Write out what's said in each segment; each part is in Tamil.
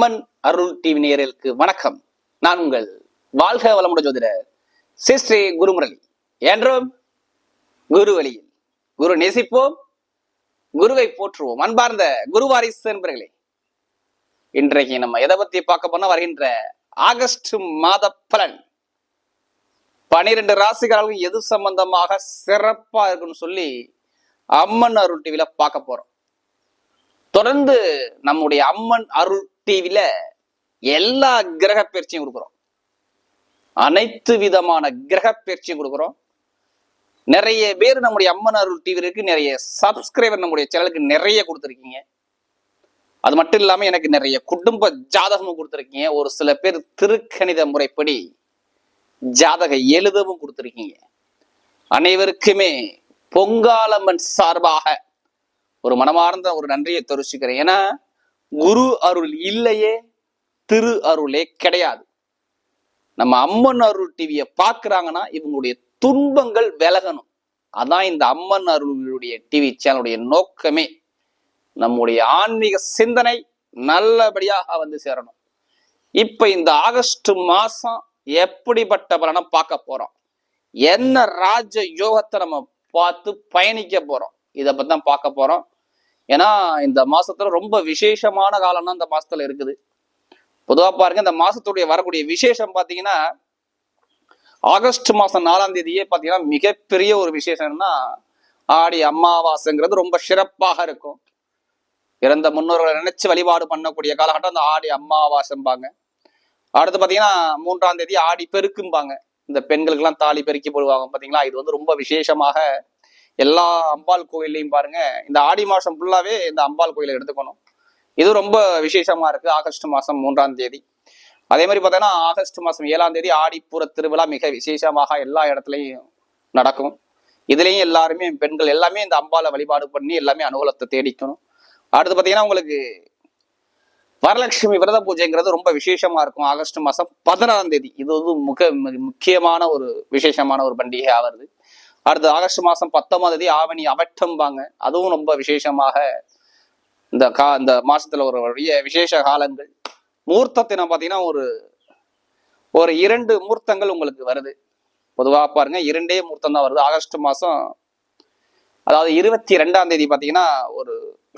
அம்மன் அருள் டிவி நேயர்களுக்கு வணக்கம். நான் உங்கள் வாழ்க வளமுட ஜோதிடர் சிஸ்ரீ குருமுரளி. என்றும் குரு வழியில். குரு நேசிப்போம் குருவை போற்றுவோம். அன்பார்ந்த குருவாரிசு என்பர்களே இன்றைக்கு நம்ம எதை பத்தி பார்க்க போனா வருகின்ற ஆகஸ்ட் மாத பலன். பனிரெண்டு ராசிகாரர்களும் எது சம்பந்தமாக சிறப்பா இருக்குன்னு சொல்லி அம்மன் அருள் டிவில பார்க்க போறோம். தொடர்ந்து நம்முடைய அம்மன் அருள் டிவில எல்லா கிரக பயிற்சியும் கொடுக்குறோம். அனைத்து விதமான கிரக பயிற்சியும் கொடுக்குறோம். நிறைய பேர் நம்முடைய அம்மன் அருள் டிவிக்கு நிறைய சப்ஸ்கிரைபர் நம்முடைய சேனலுக்கு நிறைய கொடுத்துருக்கீங்க. அது மட்டும் இல்லாம எனக்கு நிறைய குடும்ப ஜாதகமும் கொடுத்துருக்கீங்க. ஒரு சில பேர் திருக்கணித முறைப்படி ஜாதக எழுதவும் கொடுத்துருக்கீங்க. அனைவருக்குமே பொங்காலம்மன் சார்பாக ஒரு மனமார்ந்த ஒரு நன்றியை தெரிவிச்சுக்கிறேன். ஏன்னா குரு அருள் இல்லையே திரு அருளே கிடையாது. நம்ம அம்மன் அருள் டிவியை பார்க்குறாங்கன்னா இவங்களுடைய துன்பங்கள் விலகணும். அதான் இந்த அம்மன் அருளுடைய டிவி சேனலுடைய நோக்கமே. நம்முடைய ஆன்மீக சிந்தனை நல்லபடியாக வந்து சேரணும். இப்ப இந்த ஆகஸ்ட் மாசம் எப்படிப்பட்ட பலனை பார்க்க போறோம்? என்ன ராஜ யோகத்தை நம்ம பார்த்து பயணிக்க போறோம்? இதை பத்தி தான் பார்க்க போறோம். ஏன்னா இந்த மாசத்துல ரொம்ப விசேஷமான காலம்னா இந்த மாசத்துல இருக்குது. பொதுவா பாருங்க இந்த மாசத்துடைய வரக்கூடிய விசேஷம் பாத்தீங்கன்னா ஆகஸ்ட் மாசம் நாலாம் தேதியே பாத்தீங்கன்னா மிகப்பெரிய ஒரு விசேஷம்னா ஆடி அமாவாசைங்கிறது ரொம்ப சிறப்பாக இருக்கும். இறந்த முன்னோர்களை நினைச்சு வழிபாடு பண்ணக்கூடிய காலகட்டம் அந்த ஆடி அமாவாசைம்பாங்க. அடுத்து பாத்தீங்கன்னா மூன்றாம் தேதி ஆடி பெருக்கும்பாங்க. இந்த பெண்களுக்கெல்லாம் தாலி பெருக்கி போடுவாங்க பாத்தீங்களா? இது வந்து ரொம்ப விசேஷமாக எல்லா அம்பாள் கோயில்லையும் பாருங்க இந்த ஆடி மாசம் ஃபுல்லாவே இந்த அம்பாள் கோயிலை எடுத்துக்கணும். இது ரொம்ப விசேஷமா இருக்கு ஆகஸ்ட் மாசம் மூன்றாம் தேதி. அதே மாதிரி பார்த்தோன்னா ஆகஸ்ட் மாசம் ஏழாம் தேதி ஆடிப்புற திருவிழா மிக விசேஷமாக எல்லா இடத்துலையும் நடக்கும். இதுலேயும் எல்லாருமே பெண்கள் எல்லாமே இந்த அம்பாளை வழிபாடு பண்ணி எல்லாமே அனுகூலத்தை தேடிக்கணும். அடுத்து பார்த்தீங்கன்னா உங்களுக்கு வரலட்சுமி விரத பூஜைங்கிறது ரொம்ப விசேஷமா இருக்கும் ஆகஸ்ட் மாசம் பதினாறாம் தேதி. இது வந்து முக முக்கியமான ஒரு விசேஷமான ஒரு பண்டிகை ஆகிறது அடுத்து ஆகஸ்ட் மாதம் பத்தொன்பதாம் தேதி ஆவணி அவட்டம்பாங்க. அதுவும் ரொம்ப விசேஷமாக இந்த கா இந்த மாசத்துல ஒரு வழிய விசேஷ காலங்கள். மூர்த்தத்தின பார்த்தீங்கன்னா ஒரு ஒரு இரண்டு மூர்த்தங்கள் உங்களுக்கு வருது. பொதுவாக பாருங்க இரண்டே மூர்த்தம் தான் வருது. ஆகஸ்ட் மாதம் அதாவது இருபத்தி ரெண்டாம் தேதி பார்த்தீங்கன்னா ஒரு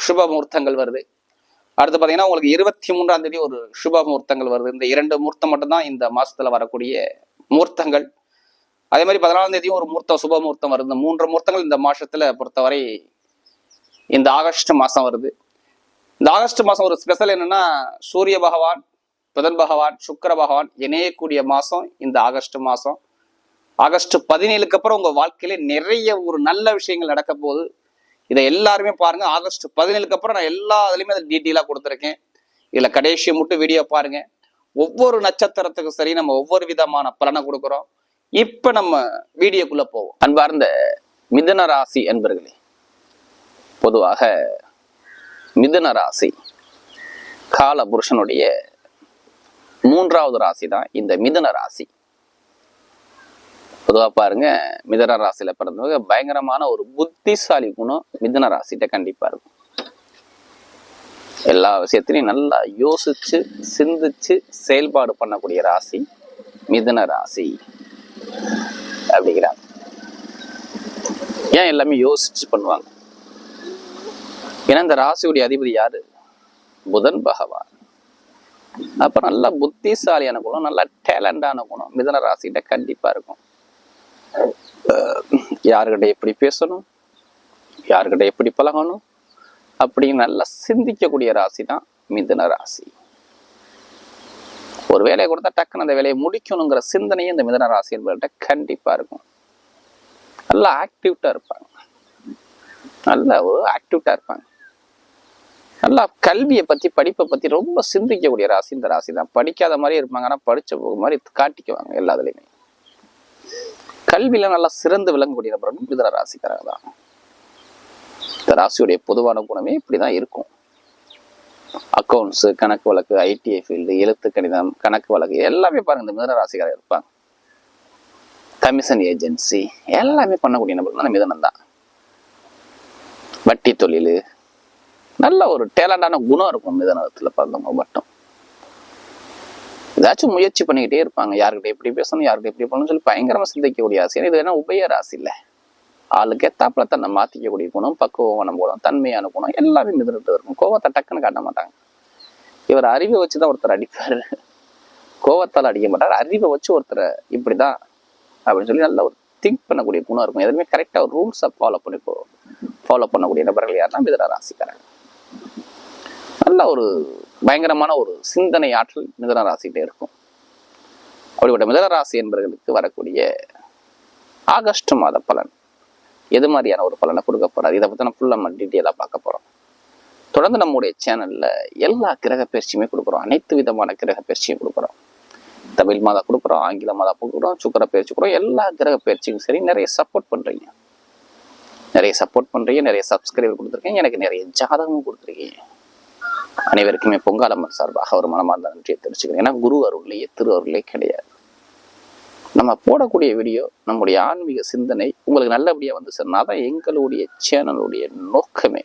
சுப முகூர்த்தங்கள் வருது. அடுத்து பார்த்தீங்கன்னா உங்களுக்கு இருபத்தி மூன்றாம் தேதி ஒரு சுப முகூர்த்தங்கள் வருது. இந்த இரண்டு முகூர்த்தம் மட்டும்தான் இந்த மாசத்துல வரக்கூடிய முகூர்த்தங்கள் அதே மாதிரி பதினாலாம் தேதியும் ஒரு முகூர்த்தம் சுப முகூர்த்தம் வருது. மூன்று முகூர்த்தங்கள் இந்த மாசத்துல பொறுத்தவரை இந்த ஆகஸ்ட் மாசம் வருது. இந்த ஆகஸ்ட் மாசம் ஒரு ஸ்பெஷல் என்னன்னா சூரிய பகவான் புதன் பகவான் சுக்கர பகவான் இணையக்கூடிய மாசம் இந்த ஆகஸ்ட் மாசம். ஆகஸ்ட் பதினேழுக்கு அப்புறம் உங்க வாழ்க்கையில நிறைய ஒரு நல்ல விஷயங்கள் நடக்க போகுது. இதை எல்லாருமே பாருங்க. ஆகஸ்ட் பதினேழுக்கு அப்புறம் நான் எல்லா இதுலயுமே அதை டீட்டெயிலா கொடுத்துருக்கேன். இதுல கடைசி மட்டும் வீடியோ பாருங்க. ஒவ்வொரு நட்சத்திரத்துக்கும் சரி நம்ம ஒவ்வொரு விதமான பலனை கொடுக்குறோம். இப்ப நம்ம வீடியோக்குள்ள போவோம். அன்பார்ந்த மிதன ராசி என்பர்களே பொதுவாக மிதன ராசி கால புருஷனுடைய மூன்றாவது ராசி தான் இந்த மிதன ராசி. பொதுவா பாருங்க மிதன ராசியில பிறந்தவங்க பயங்கரமான ஒரு புத்திசாலி குணம் மிதன ராசிட்ட கண்டிப்பா இருக்கும். எல்லா விஷயத்திலையும் நல்லா யோசிச்சு சிந்திச்சு செயல்பாடு பண்ணக்கூடிய ராசி மிதன ராசி. அப்படிங்கிறாங்க. ஏன் எல்லாமே யோசிச்சு பண்ணுவாங்க? ஏன்னா இந்த ராசியுடைய அதிபதி யாரு? புதன் பகவான். அப்ப நல்ல புத்திசாலியான குணம் நல்ல டேலண்டான குணம் மிதன ராசிகிட்ட கண்டிப்பா இருக்கும். யாருக்கிட்ட எப்படி பேசணும்? யாருக்கிட்ட எப்படி பழகணும்? அப்படின்னு நல்லா சிந்திக்கக்கூடிய ராசி தான் மிதுன ராசி. ஒரு வேலையை கொடுத்தா டக்குன்னு அந்த வேலையை முடிக்கணுங்கிற சிந்தனையும் இந்த மிதன ராசி என்பவர்கிட்ட கண்டிப்பா இருக்கும். நல்லா ஆக்டிவ்டா இருப்பாங்க. நல்ல ஒரு ஆக்டிவ்டா இருப்பாங்க. நல்லா கல்வியை பத்தி படிப்பை பத்தி ரொம்ப சிந்திக்கக்கூடிய ராசி இந்த ராசி தான். படிக்காத மாதிரி இருப்பாங்க. ஆனா படிச்ச மாதிரி காட்டிக்குவாங்க எல்லாத்துலயுமே கல்வியில நல்லா சிறந்து விளங்கக்கூடிய நபர் மிதன ராசிக்காரங்க தான். இந்த ராசியுடைய பொதுவான குணமே இப்படிதான் இருக்கும். அக்கௌண்ட்ஸு கணக்கு வழக்கு ஐடிஐ ஃபீல்டு எழுத்து கணிதம் கணக்கு வழக்கு எல்லாமே பாருங்க. இந்த மிதன ராசிக்காரர் இருப்பாங்க. கமிஷன் ஏஜென்சி எல்லாமே பண்ணக்கூடிய நபர் தான் மிதனம் தான். வட்டி தொழில் நல்ல ஒரு டேலண்டான குணம் இருக்கும் மிதனத்துல பார்த்தவங்க மட்டும். ஏதாச்சும் முயற்சி பண்ணிக்கிட்டே இருப்பாங்க. யாருக்கிட்ட எப்படி பேசணும் யாருக்கிட்ட எப்படி பண்ணணும்னு சொல்லி பயங்கரமா சிந்திக்கக்கூடிய ஆசை இது என்ன உபய ராசி இல்லை? ஆளுக்கு எத்தாப்புல தன்னை மாத்திக்கக்கூடிய குணம் பக்குவமான குணம் தன்மையான குணம் எல்லாமே மிதந்துட்டு இருக்கும் கோவத்தை டக்குன்னு காட்ட மாட்டாங்க. இவர் அறிவை வச்சு தான் ஒருத்தர் அடிப்பார். கோவத்தால் அடிக்க மாட்டார். அறிவை வச்சு ஒருத்தரை இப்படி தான் அப்படின்னு சொல்லி நல்ல ஒரு திங்க் பண்ணக்கூடிய குணம் இருக்கும். எதுவுமே கரெக்டாக ஒரு ரூல்ஸை ஃபாலோ பண்ணி ஃபாலோ பண்ணக்கூடிய நபர்கள் யாருன்னா மிதன ராசிக்காரங்க நல்ல ஒரு பயங்கரமான ஒரு சிந்தனை ஆற்றல் மிதன ராசிகிட்டே இருக்கும். அப்படிப்பட்ட மிதன ராசி என்பவர்களுக்கு வரக்கூடிய ஆகஸ்ட் மாத பலன். எது மாதிரியான ஒரு பலனை கொடுக்க போறாரு? இதை பத்தி நம்ம ஃபுல்லாக நம்ம டீட்டெயிலாக பார்க்க போறோம். தொடர்ந்து நம்முடைய சேனல்ல எல்லா கிரக பயிற்சியுமே கொடுக்குறோம். அனைத்து விதமான கிரக பயிற்சியும் கொடுக்குறோம். தமிழ் மாதா கொடுக்குறோம் ஆங்கில மாதா கொடுக்குறோம் சுக்கர பயிற்சி கொடுக்குறோம். எல்லா கிரக பயிற்சிக்கும் சரி நிறைய சப்போர்ட் பண்றீங்க. நிறைய சப்போர்ட் பண்றீங்க நிறைய சப்ஸ்கிரைபர் கொடுத்துருக்கீங்க. எனக்கு நிறைய ஜாதகமும் கொடுத்துருக்கீங்க. அனைவருக்குமே பொங்காலம்மன் சார்பாக ஒரு மனமார்ந்த நன்றியை தெரிவிச்சுக்கிறேன். ஏன்னா குரு அருள்லேயே திரு அருளே கிடையாது. நம்ம போடக்கூடிய வீடியோ நம்முடைய ஆன்மீக சிந்தனை உங்களுக்கு நல்லபடியா வந்து சேர்னா தான் எங்களுடைய சேனலுடைய நோக்கமே.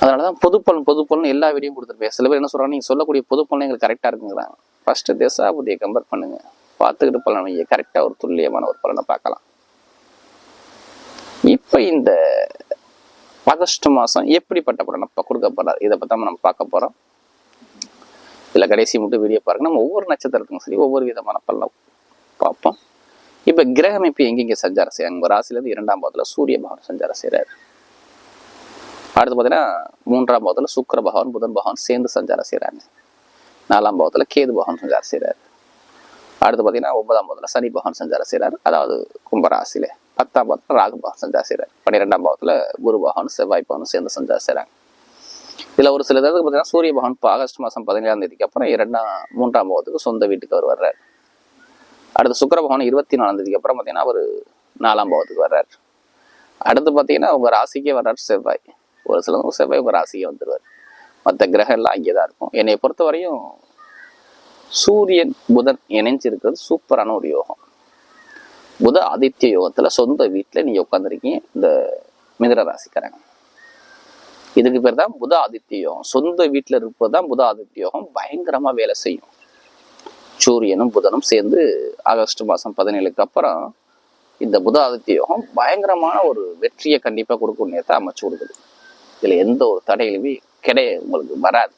அதனாலதான் தான் பொதுப்பலன் பொதுப்பலன் எல்லா வீடியோ கொடுத்துருப்பேன். சில பேர் என்ன சொல்கிறாங்க நீங்க சொல்லக்கூடிய பொதுப்பலன் எங்களுக்கு கரெக்டா இருக்குங்கிறாங்க. ஃபர்ஸ்ட் திசாபுதியை கம்பேர் பண்ணுங்க. பார்த்துக்கிட்டு பலன் கரெக்டாக கரெக்டா ஒரு துல்லியமான ஒரு பலனை பார்க்கலாம். இப்ப இந்த ஆகஸ்ட் மாசம் எப்படிப்பட்ட படம் இப்ப கொடுக்க போறாரு? இதை பத்தி நம்ம பார்க்க போறோம். இதில் கடைசி மட்டும் வீடியோ பாருங்க. நம்ம ஒவ்வொரு நட்சத்திரத்துக்கும் சரி ஒவ்வொரு விதமான பலனை பார்ப்போம். இப்ப கிரகமைப்பு அமைப்பு எங்கெங்க சஞ்சாரம் செய்யறாங்க? உங்க ராசில இரண்டாம் பாவத்தில் சூரிய பகவான் சஞ்சாரம் செய்யறாரு அடுத்து பார்த்தீங்கன்னா மூன்றாம் பாவத்தில் சுக்கர பகவான் புதன் பகவான் சேர்ந்து சஞ்சாரம் செய்கிறாங்க நாலாம் பாவத்துல கேது பகவான் சஞ்சாரம் செய்யறாரு அடுத்து பார்த்தீங்கன்னா ஒன்பதாம் பாவத்தில் சனி பகவான் சஞ்சாரம் செய்கிறார் அதாவது கும்பராசியில் பத்தாம் பாவத்தில் ராகு பகவான் சஞ்சாரம் செய்கிறார் பன்னிரெண்டாம் பாவத்துல குரு பகவான் செவ்வாய் பகவான் சேர்ந்து சஞ்சாரம் செய்யறாங்க இதுல ஒரு சில இடத்துக்கு பார்த்தீங்கன்னா சூரிய பகவான் இப்போ ஆகஸ்ட் மாதம் பதினேழாம் தேதிக்கு அப்புறம் இரண்டாம் மூன்றாம் பாவத்துக்கு சொந்த வீட்டுக்கு அவர் வர்றாரு அடுத்து சுக்கர பகவான் இருபத்தி நாலாம் தேதிக்கு அப்புறம் பார்த்தீங்கன்னா அவர் நாலாம் பாவத்துக்கு வர்றாரு. அடுத்து பார்த்தீங்கன்னா உங்க ராசிக்கே வர்றாரு செவ்வாய். ஒரு சிலவங்க செவ்வாய் உங்க ராசிக்கே வந்துடுவார் மற்ற கிரகம் எல்லாம் அங்கே தான் இருக்கும். என்னை பொறுத்த வரையும் சூரியன் புதன் இணைஞ்சிருக்கிறது சூப்பரான ஒரு யோகம். புத ஆதித்ய யோகத்துல சொந்த வீட்டுல நீங்க உட்காந்துருக்கீங்க இந்த மிதன ராசிக்காரங்க. இதுக்கு பேர் தான் புத ஆதித்யம் சொந்த வீட்டுல இருப்பது தான் புத ஆதித்யோகம் பயங்கரமாக பயங்கரமா வேலை செய்யும். சூரியனும் புதனும் சேர்ந்து ஆகஸ்ட் மாசம் பதினேழுக்கு அப்புறம் இந்த புத ஆதித்யோகம் பயங்கரமான ஒரு வெற்றியை கண்டிப்பா கொடுக்கும் நேரத்தை அமைச்சு கொடுக்குது. இதுல எந்த ஒரு தடையிலுமே கிடையாது உங்களுக்கு வராது.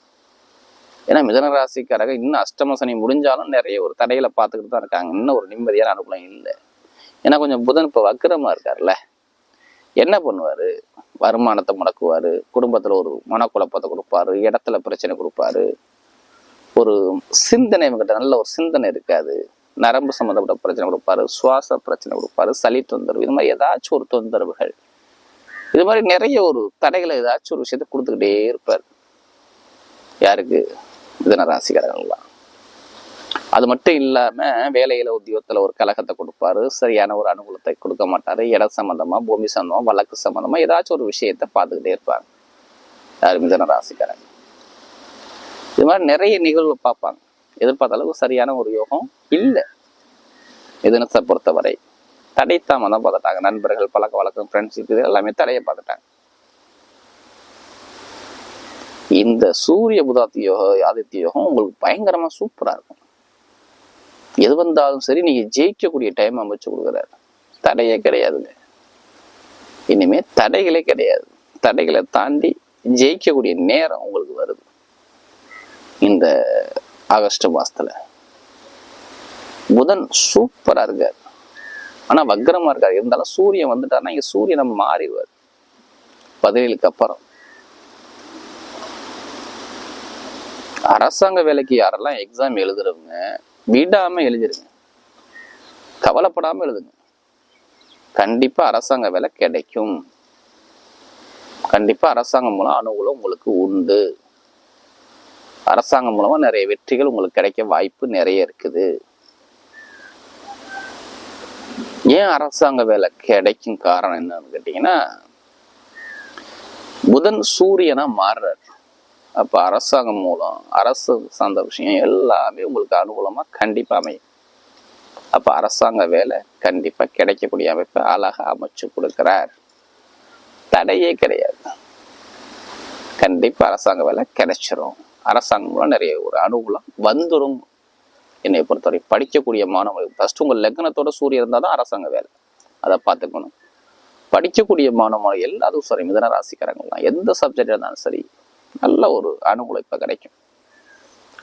ஏன்னா மிதனராசிக்காரங்க இன்னும் அஷ்டம சனி முடிஞ்சாலும் நிறைய ஒரு தடையில பார்த்துக்கிட்டு தான் இருக்காங்க. இன்னும் ஒரு நிம்மதியான அனுகூலம் இல்லை. ஏன்னா கொஞ்சம் புதன் இப்போ வக்கிரமா இருக்கார்ல என்ன பண்ணுவாரு? வருமானத்தை முடக்குவார் குடும்பத்தில் ஒரு மனக்குழப்பத்தை கொடுப்பாரு இடத்துல பிரச்சனை கொடுப்பாரு. ஒரு சிந்தனை இவங்கிட்ட நல்ல ஒரு சிந்தனை இருக்காது. நரம்பு சம்மந்தப்பட்ட பிரச்சனை கொடுப்பாரு சுவாச பிரச்சனை கொடுப்பாரு சளி தொந்தரவு இது மாதிரி ஏதாச்சும் ஒரு தொந்தரவுகள். இது மாதிரி நிறைய ஒரு தடைகளை ஏதாச்சும் ஒரு விஷயத்த கொடுத்துக்கிட்டே இருப்பார். யாருக்கு? மிதன ராசிக்காரர்கள்லாம். அது மட்டும் இல்லாமல் வேலையில் உத்தியோகத்தில் ஒரு கலகத்தை கொடுப்பாரு சரியான ஒரு அனுகூலத்தை கொடுக்க மாட்டார். இடம் சம்மந்தமாக பூமி சம்மந்தமாக வழக்கு சம்பந்தமா ஏதாச்சும் ஒரு விஷயத்தை பார்த்துக்கிட்டே இருப்பாங்க யார் மிதன ராசிக்காரங்க இது மாதிரி நிறைய நிகழ்வு பார்ப்பாங்க. எதிர்பார்த்த அளவுக்கு சரியான ஒரு யோகம் இல்லை. மிதனத்தை பொறுத்தவரை தடைத்தாமல் தான் பார்த்துட்டாங்க. நண்பர்கள் பழக்க வழக்கம் ஃப்ரெண்ட்ஷிப் இது எல்லாமே தடையை பார்த்துட்டாங்க. இந்த சூரிய புதாத்தி யோகம் ஆதித்ய யோகம் உங்களுக்கு பயங்கரமாக சூப்பராக இருக்கும். எது வந்தாலும் சரி நீங்க ஜெயிக்கக்கூடிய டைம் அமைச்சு கொடுக்குறாரு. தடையே கிடையாதுங்க. இனிமே தடைகளே கிடையாது. தடைகளை தாண்டி ஜெயிக்கக்கூடிய நேரம் உங்களுக்கு வருது. இந்த ஆகஸ்ட் மாசத்துல. புதன் சூப்பரா இருக்காரு. ஆனா வக்ரமா இருக்காரு. இருந்தாலும் சூரியன் வந்துட்டார்னா இங்க சூரியனை மாறிடுவார். பதினேழுக்கு அப்புறம். அரசாங்க வேலைக்கு யாரெல்லாம் எக்ஸாம் எழுதுறவங்க விடாம எழுதிருங்க. கவலைப்படாம எழுதுங்க. கண்டிப்பா அரசாங்க வேலை கிடைக்கும். கண்டிப்பா அரசாங்கம் மூலம் அனுகூலம் உங்களுக்கு உண்டு. அரசாங்கம் மூலமா நிறைய வெற்றிகள் உங்களுக்கு கிடைக்க வாய்ப்பு நிறைய இருக்குது. ஏன் அரசாங்க வேலை கிடைக்கும் காரணம் என்னன்னு கேட்டீங்கன்னா புதன் சூரியனா மாறுறாரு. அப்ப அரசாங்கம் மூலம் அரசு சார்ந்த விஷயம் எல்லாமே உங்களுக்கு அனுகூலமா கண்டிப்பா அமையும். அப்ப அரசாங்க வேலை கண்டிப்பா கிடைக்கக்கூடிய அமைப்பை அழகா அமைச்சு கொடுக்குறார். தடையே கிடையாது. கண்டிப்பா அரசாங்க வேலை கிடைச்சிரும். அரசாங்கம் மூலம் நிறைய ஒரு அனுகூலம் வந்துடும் என்னை பொறுத்தவரை படிக்கக்கூடிய மாணவர்கள் ஃபஸ்ட்டு உங்கள் லக்னத்தோட சூரியன் இருந்தால் தான் அரசாங்க வேலை. அதை பார்த்துக்கணும். படிக்கக்கூடிய மாணவர்கள் எல்லாரும் சரி மிதன ராசிக்காரங்களாம் எந்த சப்ஜெக்ட் இருந்தாலும் சரி நல்ல ஒரு அனுகூலம் கிடைக்கும்.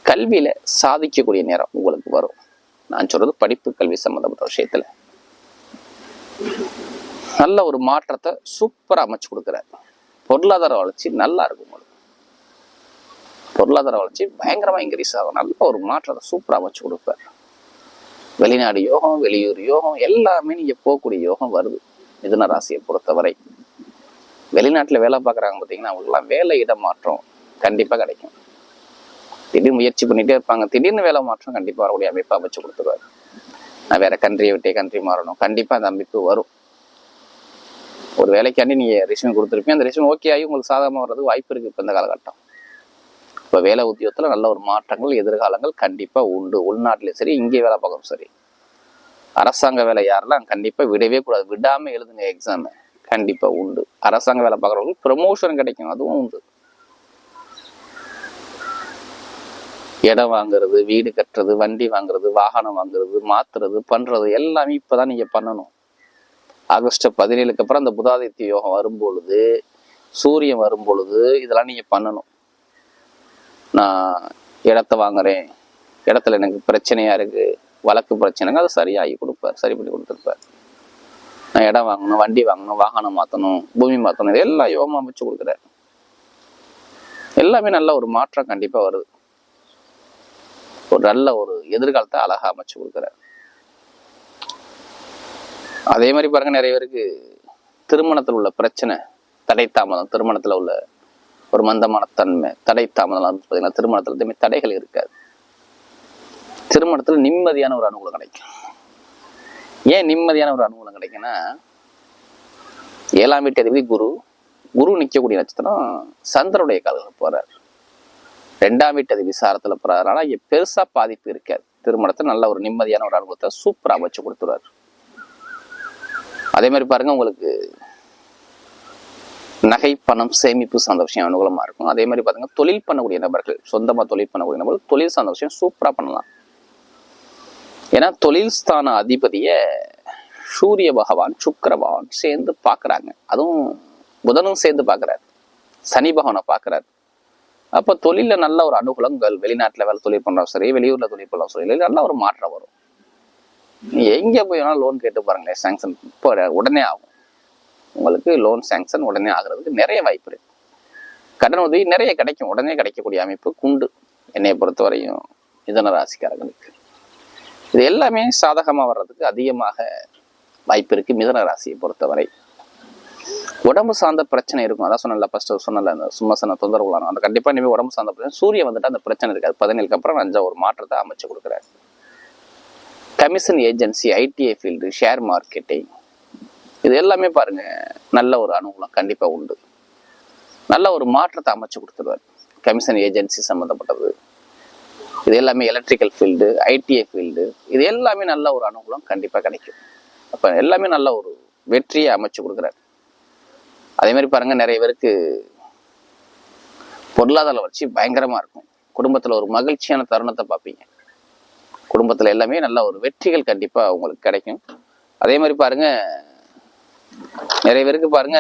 கல்வியில சாதிக்கக்கூடிய நேரம் உங்களுக்கு வரும். நான் சொல்றது படிப்பு கல்வி சம்மந்தப்பட்ட விஷயத்துல. நல்ல ஒரு மாற்றத்தை சூப்பரா அமைச்சு கொடுக்குறாரு. பொருளாதார வளர்ச்சி நல்லா இருக்கும் உங்களுக்கு. பொருளாதார வளர்ச்சி பயங்கரமா இன்க்ரீஸ் ஆகும். நல்ல ஒரு மாற்றத்தை சூப்பரா அமைச்சு கொடுப்பார். வெளிநாடு யோகம் வெளியூர் யோகம் எல்லாமே நீங்க போகக்கூடிய யோகம் வருது. மிதுன ராசியை பொறுத்தவரை. வெளிநாட்டில் வேலை பார்க்குறாங்க பார்த்தீங்கன்னா அவங்களுக்குலாம் வேலை இடம் மாற்றம் கண்டிப்பாக கிடைக்கும். திடீர்னு முயற்சி பண்ணிட்டே இருப்பாங்க. திடீர்னு வேலை மாற்றம் கண்டிப்பாக வரக்கூடிய அமைப்பு அமைச்சு கொடுத்துருவாரு. நான் வேற கண்ட்ரியை விட்டே கண்ட்ரி மாறணும். கண்டிப்பாக அந்த அமைப்பு வரும். ஒரு வேலைக்காண்டி நீங்க ரெஸ்யூம் கொடுத்துருப்பீங்க. அந்த ரெஸ்யூம் ஓகே ஆகி உங்களுக்கு சாதகமாக வர்றதுக்கு வாய்ப்பு இருக்குது இப்போ இந்த காலகட்டம். இப்போ வேலை உத்தியோகத்துல நல்ல ஒரு மாற்றங்கள் எதிர்காலங்கள் கண்டிப்பாக உண்டு. உள்நாட்டிலையும் சரி இங்கே வேலை பார்க்கணும் சரி. அரசாங்க வேலை யாரெல்லாம் கண்டிப்பாக விடவே கூடாது. விடாம எழுதுங்க எக்ஸாமு கண்டிப்பா உண்டு. அரசாங்க வேலை பார்க்குறவங்களுக்கு ப்ரமோஷன் கிடைக்கும் அதுவும் உண்டு. இடம் வாங்குறது வீடு கட்டுறது வண்டி வாங்குறது வாகனம் வாங்குறது மாத்துறது பண்றது எல்லாமே இப்பதான் நீங்க பண்ணணும். ஆகஸ்ட் பதினேழுக்கு அப்புறம் அந்த புதாதித்ய யோகம் வரும்பொழுது சூரியன் வரும்பொழுது இதெல்லாம் நீங்க பண்ணணும். நான் இடத்த வாங்குறேன். இடத்துல எனக்கு பிரச்சனையா இருக்கு வழக்கு பிரச்சனைங்க அதை சரியாகி கொடுப்பார் சரி பண்ணி கொடுத்துருப்பார். இடம் வாங்கணும் வண்டி வாங்கணும் வாகனம் மாற்றணும் பூமி மாற்றணும் இது எல்லாம் யோகமா அமைச்சு கொடுக்குறாரு எல்லாமே நல்ல ஒரு மாற்றம் கண்டிப்பா வருது. ஒரு நல்ல ஒரு எதிர்காலத்தை அழகா அமைச்சு கொடுக்குறாரு அதே மாதிரி பாருங்க நிறைய பேருக்கு திருமணத்தில் உள்ள பிரச்சனை தடை தாமதம் திருமணத்துல உள்ள ஒரு மந்தமான தன்மை தடை தாமதம் பார்த்தீங்கன்னா திருமணத்துல எதுவுமே தடைகள் இருக்காது. திருமணத்துல நிம்மதியான ஒரு அனுகூலம் கிடைக்கும். ஏன் நிம்மதியான ஒரு அனுகூலம் கிடைக்குன்னா ஏழாம் வீட்டு அதிபதி குரு குரு நிற்கக்கூடிய நட்சத்திரம் சந்திரனுடைய காலத்தில் போறார். ரெண்டாம் வீட்டு அதிபதி சாரத்துல போறாரு. ஆனா இங்கே பெருசா பாதிப்பு இருக்காது. திருமணத்தை நல்ல ஒரு நிம்மதியான ஒரு அனுபவத்தை சூப்பரா வச்சு கொடுத்துருவாரு. அதே மாதிரி பாருங்க உங்களுக்கு நகை பணம் சேமிப்பு சார்ந்த விஷயம் அனுகூலமா இருக்கும். அதே மாதிரி பாருங்க தொழில் பண்ணக்கூடிய நபர்கள் சொந்தமா தொழில் பண்ணக்கூடிய நபர்கள் தொழில் சார்ந்த விஷயம் சூப்பரா பண்ணலாம். ஏன்னா தொழில் ஸ்தான அதிபதிய சூரிய பகவான் சுக்கிர சேர்ந்து பார்க்குறாங்க. அதுவும் புதனும் சேர்ந்து பார்க்குறாரு. சனி பகவானை பார்க்குறாரு. அப்போ தொழிலில் நல்ல ஒரு அனுகூலங்கள் வெளிநாட்டில் வேலை தொழில் பண்ணுறோம் சரி வெளியூரில் தொழில் பண்ணுறோம் சரி நல்ல ஒரு மாற்றம் வரும். நீ போய் வேணாலும் லோன் கேட்டு பாருங்களேன் சாங்ஷன் இப்போ உடனே ஆகும். உங்களுக்கு லோன் சாங்ஷன் உடனே ஆகிறதுக்கு நிறைய வாய்ப்பு இருக்குது கடன் உதவி நிறைய கிடைக்கும். உடனே கிடைக்கக்கூடிய அமைப்பு குண்டு. என்னை பொறுத்தவரையும் மிதன ராசிக்காரர்களுக்கு. இது எல்லாமே சாதகமாக வர்றதுக்கு அதிகமாக வாய்ப்பு இருக்கு. மிதன ராசியை பொறுத்தவரை. உடம்பு சார்ந்த பிரச்சனை இருக்கும். அதான் சொன்னல ஃபர்ஸ்ட் சொன்னல அந்த சும்மசன தொந்தரவுலான அந்த கண்டிப்பாக இனிமேல் உடம்பு சார்ந்த பிரச்சனை. சூரியன் வந்துட்டு அந்த பிரச்சனை இருக்காது. பதினேழுக்கு அப்புறம் அஞ்சா ஒரு மாற்றத்தை அமைச்சு கொடுக்குறாரு commission agency ITI field share marketing இது எல்லாமே பாருங்க நல்ல ஒரு அனுகூலம் கண்டிப்பாக உண்டு. நல்ல ஒரு மாற்றத்தை அமைச்சு கொடுத்துருவார். கமிஷன் ஏஜென்சி சம்மந்தப்பட்டது இது எல்லாமே எலக்ட்ரிக்கல் ஃபீல்டு ஐடிஐ ஃபீல்டு இது எல்லாமே நல்ல ஒரு அனுகூலம் கண்டிப்பாக கிடைக்கும். அப்ப எல்லாமே நல்ல ஒரு வெற்றியை அமைச்சு கொடுக்குறாரு. அதே மாதிரி பாருங்க நிறைய பேருக்கு பொருளாதார வளர்ச்சி பயங்கரமா இருக்கும். குடும்பத்தில் ஒரு மகிழ்ச்சியான தருணத்தை பார்ப்பீங்க. குடும்பத்துல எல்லாமே நல்ல ஒரு வெற்றிகள் கண்டிப்பாக உங்களுக்கு கிடைக்கும். அதே மாதிரி பாருங்க நிறைய பேருக்கு பாருங்க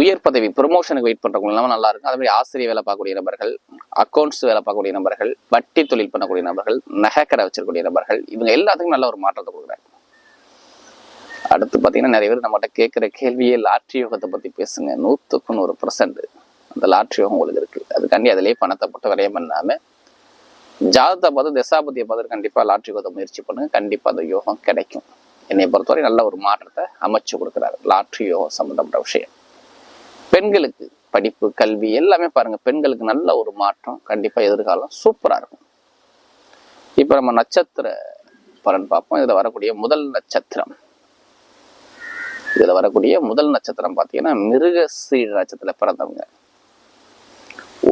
உயர் பதவி ப்ரொமோஷனுக்கு வெயிட் பண்ணுறவங்க இல்லாமல் நல்லா இருக்கும். அதே மாதிரி ஆசிரியர் வேலை பார்க்கக்கூடிய நபர்கள் அக்கௌண்ட்ஸ் வேலை பார்க்கக்கூடிய நபர்கள் வட்டி தொழில் பண்ணக்கூடிய நபர்கள் நகைக்கடை வச்சிருக்கக்கூடிய நபர்கள் இவங்க எல்லாத்துக்கும் நல்ல ஒரு மாற்றத்தை கொடுக்குறாங்க. அடுத்து பார்த்தீங்கன்னா நிறைய பேர் நம்மகிட்ட கேட்குற கேள்வியே லாட்ரி யோகத்தை பற்றி பேசுங்க. நூற்றுக்கு நூறு பர்சன்ட் அந்த லாட்ரி யோகம் உங்களுக்கு இருக்குது அதுக்காண்டி அதிலே பணத்தை போட்டு விரையம் பண்ணாமல் ஜாதத்தை பார்த்து தசாபதியை பார்த்து கண்டிப்பாக லாட்ரி யோகத்தை முயற்சி பண்ணுங்க. கண்டிப்பாக அந்த யோகம் கிடைக்கும். என்னை பொறுத்தவரை நல்ல ஒரு மாற்றத்தை அமைச்சு கொடுக்குறாரு. லாட்ரி யோகம் சம்மந்தப்பட்ட விஷயம். பெண்களுக்கு படிப்பு கல்வி எல்லாமே பாருங்க பெண்களுக்கு நல்ல ஒரு மாற்றம் கண்டிப்பாக எதிர்காலம் சூப்பராக இருக்கும். இப்போ நம்ம நட்சத்திர பலன் பார்ப்போம். இதில் வரக்கூடிய முதல் நட்சத்திரம். இதுல வரக்கூடிய முதல் நட்சத்திரம் பார்த்தீங்கன்னா மிருகசீர நட்சத்திரத்துல பிறந்தவங்க.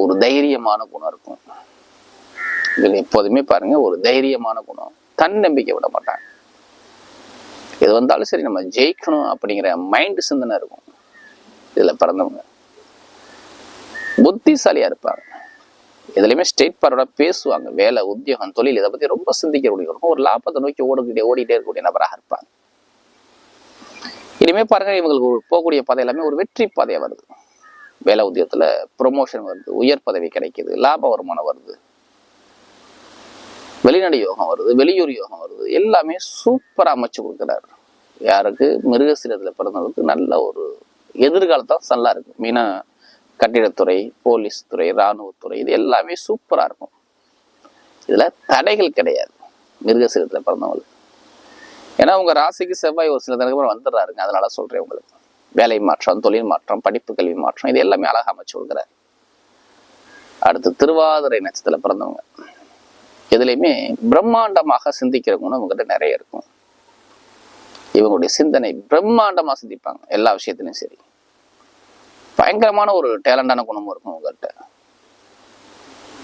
ஒரு தைரியமான குணம் இருக்கும். இதுல எப்போதுமே பாருங்க ஒரு தைரியமான குணம். தன்னம்பிக்கை விட மாட்டாங்க. எது வந்தாலும் சரி நம்ம ஜெயிக்கணும் அப்படிங்கிற மைண்ட் சிந்தனை இருக்கும். இதுல பிறந்தவங்க. புத்திசாலியா இருப்பாங்க. எதுலையுமே ஸ்டேட் பார்வோட பேசுவாங்க. வேலை உத்தியோகம் தொழில் இதை பத்தி ரொம்ப சிந்திக்கக்கூடிய இருக்கும். ஒரு லாபத்தை நோக்கி ஓடிக்கிட்டே ஓடிட்டே இருக்கக்கூடிய நபராக இருப்பாங்க. இனிமே பாருங்க இவங்களுக்கு போகக்கூடிய பாதை எல்லாமே ஒரு வெற்றி பாதையாக வருது. வேலை உத்தியோகத்துல ப்ரொமோஷன் வருது உயர் பதவி கிடைக்குது லாப வருமானம் வருது. வெளிநாடு யோகம் வருது வெளியூர் யோகம் வருது. எல்லாமே சூப்பரா அமைச்சு கொடுக்குறாரு. யாருக்கு? மிருகசீரத்துல பிறந்தவங்களுக்கு நல்ல ஒரு எதிர்காலத்தான் நல்லா இருக்கும் மீனா கட்டிடத்துறை போலீஸ் துறை இராணுவத்துறை இது எல்லாமே சூப்பரா இருக்கும். இதுல தடைகள் கிடையாது. மிருகசீரத்தில் பிறந்தவங்களுக்கு ஏன்னா உங்கள் ராசிக்கு செவ்வாய் ஒரு சில தினத்துக்கு வந்துடுறாருங்க அதனால சொல்றேன் உங்களுக்கு. வேலை மாற்றம் தொழில் மாற்றம் படிப்பு கல்வி மாற்றம் இது எல்லாமே அழகாக அமைச்சு கொடுக்குறாரு. அடுத்து திருவாதிரை நட்சத்திரத்தில் பிறந்தவங்க. எதுலையுமே பிரம்மாண்டமாக சிந்திக்கிற அவங்ககிட்ட நிறைய இருக்கும். இவங்களுடைய சிந்தனை பிரம்மாண்டமா சிந்திப்பாங்க. எல்லா விஷயத்துலையும் சரி. பயங்கரமான ஒரு டேலண்டான குணமும் இருக்கும் உங்கள்கிட்ட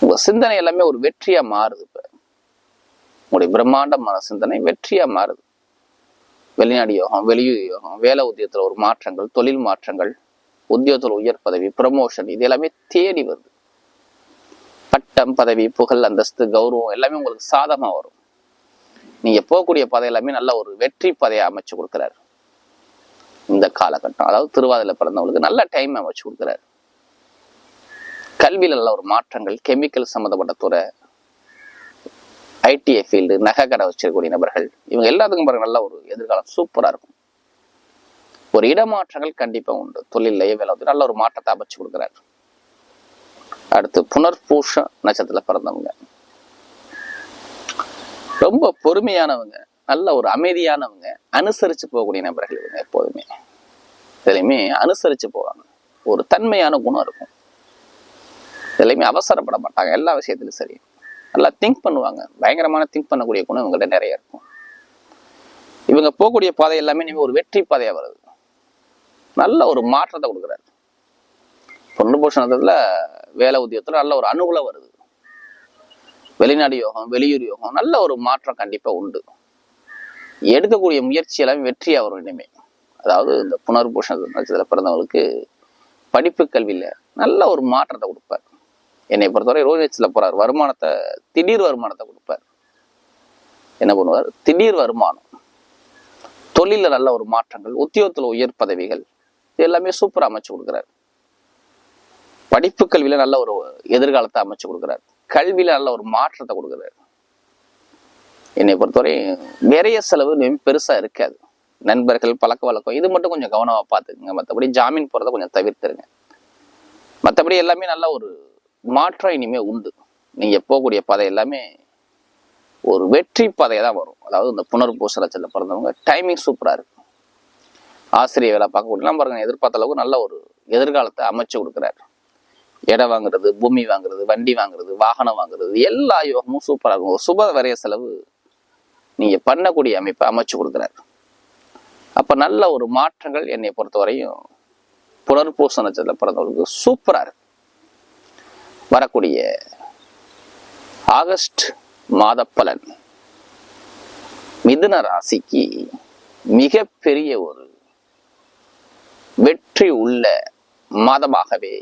உங்க சிந்தனை எல்லாமே ஒரு வெற்றியா மாறுது இப்ப. உங்களுடைய பிரம்மாண்டமான சிந்தனை வெற்றியா மாறுது. வெளிநாடு யோகம் வெளியூர் யோகம் வேலை உத்தியோகத்துல ஒரு மாற்றங்கள் தொழில் மாற்றங்கள் உத்தியோகத்தில் உயர் பதவி ப்ரமோஷன் இது எல்லாமே தேடி வருது. பட்டம் பதவி புகழ் அந்தஸ்து கௌரவம் எல்லாமே உங்களுக்கு சாதமாக வரும். நீங்க போகக்கூடிய பாதை எல்லாமே நல்ல ஒரு வெற்றி பாதையை அமைச்சு கொடுக்குறாரு. இந்த காலகட்டம். அதாவது திருவாதிரை பிறந்தவங்களுக்கு நல்ல டைம் அமைச்சு கொடுக்குறாரு. கல்வியில் நல்ல ஒரு மாற்றங்கள் கெமிக்கல் சம்மந்தப்பட்ட துறை ஐடிஐ ஃபீல்டு நகை கடை வச்சிருக்கக்கூடிய நபர்கள் இவங்க எல்லாத்துக்கும் பாருங்க நல்ல ஒரு எதிர்காலம் சூப்பரா இருக்கும். ஒரு இடமாற்றங்கள் கண்டிப்பா உண்டு. தொழிலையே வேலை வந்து நல்ல ஒரு மாற்றத்தை அமைச்சு கொடுக்குறாரு. அடுத்து புனர்பூஷ நட்சத்திரத்தில் பிறந்தவங்க. ரொம்ப பொறுமையானவங்க. நல்ல ஒரு அமைதியானவங்க அனுசரிச்சு போகக்கூடிய நபர்கள் இவங்க எப்போதுமே. இதுலையுமே அனுசரிச்சு போவாங்க ஒரு தன்மையான குணம் இருக்கும். இதுலையுமே அவசரப்பட மாட்டாங்க. எல்லா விஷயத்துலையும் சரி. நல்லா திங்க் பண்ணுவாங்க. பயங்கரமான திங்க் பண்ணக்கூடிய குணம் இவங்கள்ட்ட நிறைய இருக்கும். இவங்க போகக்கூடிய பாதை எல்லாமே நீங்கள் ஒரு வெற்றி பாதையா வருது. நல்ல ஒரு மாற்றத்தை கொடுக்குறாரு. பொண்ணு போஷணத்தில் வேலை உத்தியோகத்தில் நல்ல ஒரு அனுகூலம் வருது. வெளிநாடு யோகம் வெளியூர் யோகம் நல்ல ஒரு மாற்றம் கண்டிப்பா உண்டு. எடுக்கக்கூடிய முயற்சி எல்லாமே வெற்றியா வரும் இனிமே. அதாவது இந்த புனர்பூஷண நட்சத்திரத்தில் பிறந்தவங்களுக்கு படிப்பு கல்வியில நல்ல ஒரு மாற்றத்தை கொடுப்பார். என்னை பொறுத்தவரை ரோஹித்ஸ்ல போறார். வருமானத்தை திடீர் வருமானத்தை கொடுப்பார். என்ன பண்ணுவார்? திடீர் வருமானம். தொழில நல்ல ஒரு மாற்றங்கள் உத்தியோகத்துல உயர் பதவிகள் இது எல்லாமே சூப்பரா அமைச்சு கொடுக்குறாரு. படிப்பு கல்வியில நல்ல ஒரு எதிர்காலத்தை அமைச்சு கொடுக்குறாரு. கல்வியில நல்ல ஒரு மாற்றத்தை கொடுக்குறாரு. என்னை பொறுத்தவரை நிறைய செலவு பெருசாக இருக்காது. நண்பர்கள் பழக்க வழக்கம் இது மட்டும் கொஞ்சம் கவனமாக பார்த்துக்குங்க. மற்றபடி ஜாமீன் போகிறத கொஞ்சம் தவிர்த்துருங்க. மற்றபடி எல்லாமே நல்ல ஒரு மாற்றம் இனிமே உண்டு. நீங்கள் போகக்கூடிய பாதை எல்லாமே ஒரு வெற்றி பாதையை தான் வரும். அதாவது இந்த புனர்பூச லட்சத்தில் பிறந்தவங்க டைமிங் சூப்பராக இருக்கும். ஆசிரியர் வேலை பார்க்கக்கூடிய பாருங்க எதிர்பார்த்த அளவுக்கு நல்ல ஒரு எதிர்காலத்தை அமைச்சு கொடுக்குறாரு. இடம் வாங்குறது பூமி வாங்குறது வண்டி வாங்குறது வாகனம் வாங்குறது எல்லா யோகமும் சூப்பராக இருக்கும். ஒரு சுப வரைய செலவு நீங்க பண்ணக்கூடிய அமைப்பை அமைச்சு கொடுக்குறாரு. அப்ப நல்ல ஒரு மாற்றங்கள் என்னை பொறுத்தவரையும் புனர்பூச நட்சத்திரத்தில் பிறந்தவர்களுக்கு சூப்பரா இருக்கு. வரக்கூடிய ஆகஸ்ட் மாத பலன் மிதுன ராசிக்கு மிகப்பெரிய ஒரு வெற்றி உள்ள மாதமாகவே